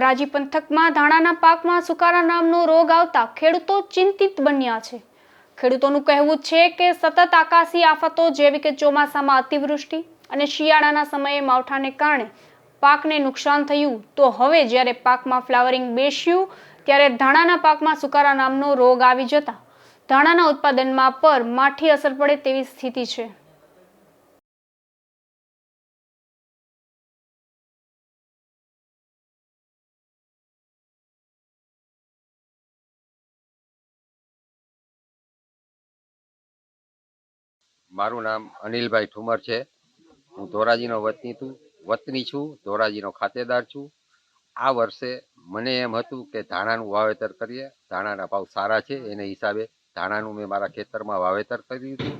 ધોરાજી પંથકમાં ધાણાના પાકમાં સુકારા નામનો રોગ આવતા ખેડૂતો ચિંતિત બન્યા છે. ખેડૂતોનું કહેવું છે કે સતત આકાશી આફતો જેવી કે ચોમાસામાં અતિવૃષ્ટિ અને શિયાળાના સમયે માવઠાને કારણે પાકને નુકસાન થયું. તો હવે જ્યારે પાકમાં ફ્લાવરિંગ બેસ્યું, ત્યારે ધાણાના પાકમાં સુકારા નામનો રોગ આવી જતા ધાણાના ઉત્પાદનમાં પર માઠી અસર પડે તેવી સ્થિતિ છે. મારું નામ અનિલભાઈ ઠુમર છે. હું ધોરાજીનો વતની છું વતની છું, ધોરાજીનો ખાતેદાર છું. આ વર્ષે મને એમ હતું કે ધાણાનું વાવેતર કરીએ. ધાણાના ભાવ સારા છે, એને હિસાબે ધાણાનું મેં મારા ખેતરમાં વાવેતર કર્યું હતું.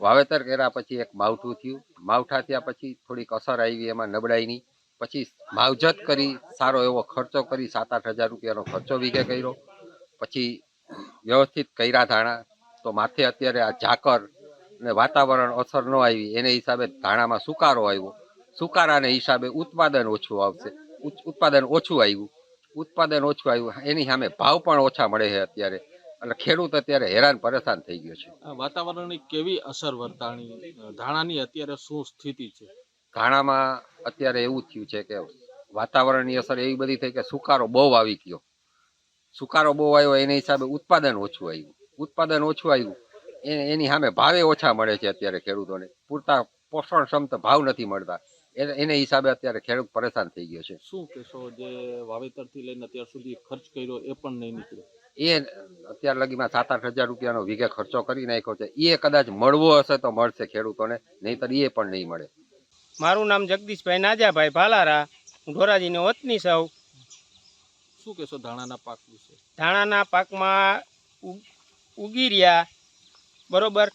વાવેતર કર્યા પછી એક માવઠું થયું. માવઠા થયા પછી થોડીક અસર આવી, એમાં નબળાઈની પછી માવજત કરી, સારો એવો ખર્ચો કરી સાત આઠ હજાર રૂપિયાનો ખર્ચો વીઘે કર્યો. પછી વ્યવસ્થિત કર્યા ધાણા. તો માથે અત્યારે આ ઝાકર ને વાતાવરણ અસર ન આવી એને હિસાબે ધાણામાં સુકારો આવ્યો. સુકારાને હિસાબે ઉત્પાદન ઓછું આવશે. ઉત્પાદન ઓછું આવ્યું. ઉત્પાદન ઓછું આવ્યું. એની સામે ભાવ પણ ઓછા મળે છે અત્યારે. એટલે ખેડૂત અત્યારે હેરાન પરેશાન થઈ ગયો છે. આ વાતાવરણની કેવી અસર વર્તાણી? ધાણાની અત્યારે શું સ્થિતિ છે? ધાણામાં અત્યારે એવું થયું છે કે વાતાવરણની અસર એવી બધી થઈ કે સુકારો બહુ આવી ગયો. સુકારો બહુ આવ્યો એના હિસાબે ઉત્પાદન ઓછું આવ્યું. ઉત્પાદન ઓછું આવ્યું. એની સામે ભાવે ઓછા મળે છે અત્યારે ખેડૂતોને. પૂરતા પોષણ ક્ષમત ભાવ નથી મળતા. એને એને હિસાબે અત્યારે ખેડૂત પરેશાન થઈ ગયો છે. શું કહેશો જે વાવેતરથી લઈને અત્યાર સુધી ખર્ચ કર્યો એ પણ નહીં નીકળ્યો? એ અત્યાર લગીમાં સાત આઠ હજાર રૂપિયાનો વીઘે ખર્ચો કરી નાખ્યો છે. એ કદાચ મળવો હશે તો મળશે ખેડૂતોને નહીંતર એ પણ નહીં મળે. મારું નામ જગદીશભાઈ નાજાભાઈ ભાલારા. હું ધોરાજીનો વતની સૌ શું કહેશો ધાણાના પાક વિશે? ધાણાના પાકમાં ઉગી રહ્યા. બરોબર?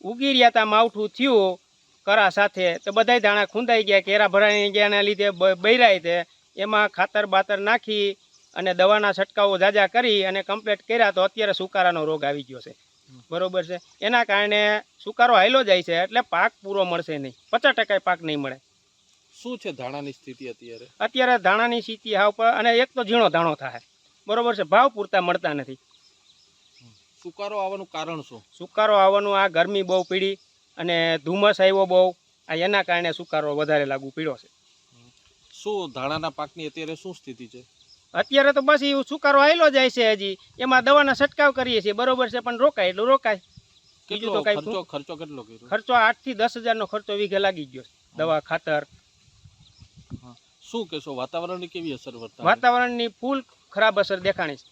ઉગી રહ્યા તા માવઠું થયું કરા સાથે. તો બધાય ધાણા ખૂંદાઈ ગયા કેરા ભરાઈ ગયાના લીધે બૈરાય તે એમાં ખાતર બાતર નાખી અને દવાના છંટકાવો જાજા કરી અને કમ્પ્લીટ કર્યા તો અત્યારે સુકારાનો રોગ આવી ગયો છે. બરોબર છે? એના કારણે સુકારો હાયલો જાય છે એટલે પાક પૂરો મળશે નહીં. પચાસ ટકા પાક નહીં મળે. શું છે ધાણાની સ્થિતિ અત્યારે? અત્યારે ધાણાની સ્થિતિ હાવ પર અને એક તો ઝીણો ધાણો થાય. બરોબર છે? ભાવ પૂરતા મળતા નથી. સુકારો આવવાનું કારણ શું? સુકારો આવવાનું આ ગરમી બહુ પીડી અને ધુમ્મસ આવ્યો બહુ આ એના કારણે સુકારો વધારે લાગુ પીડ્યો છે. શું ધાણાના પાકની અત્યારે શું સ્થિતિ છે? અત્યારે તો બસ એ સુકારો આવેલો જાય છે હજી. એમાં દવાના છંટકાવ કરીએ છીએ બરોબર છે પણ રોકાય એટલું રોકાય. બીજું તો કાંઈ ખર્ચો કેટલો ખર્ચો આઠથી દસ હજારનો ખર્ચો વીઘે લાગી ગયો દવા ખાતર. શું કહેશો વાતાવરણની કેવી અસર વાતાવરણની ફૂલ ખરાબ અસર દેખાણી છે.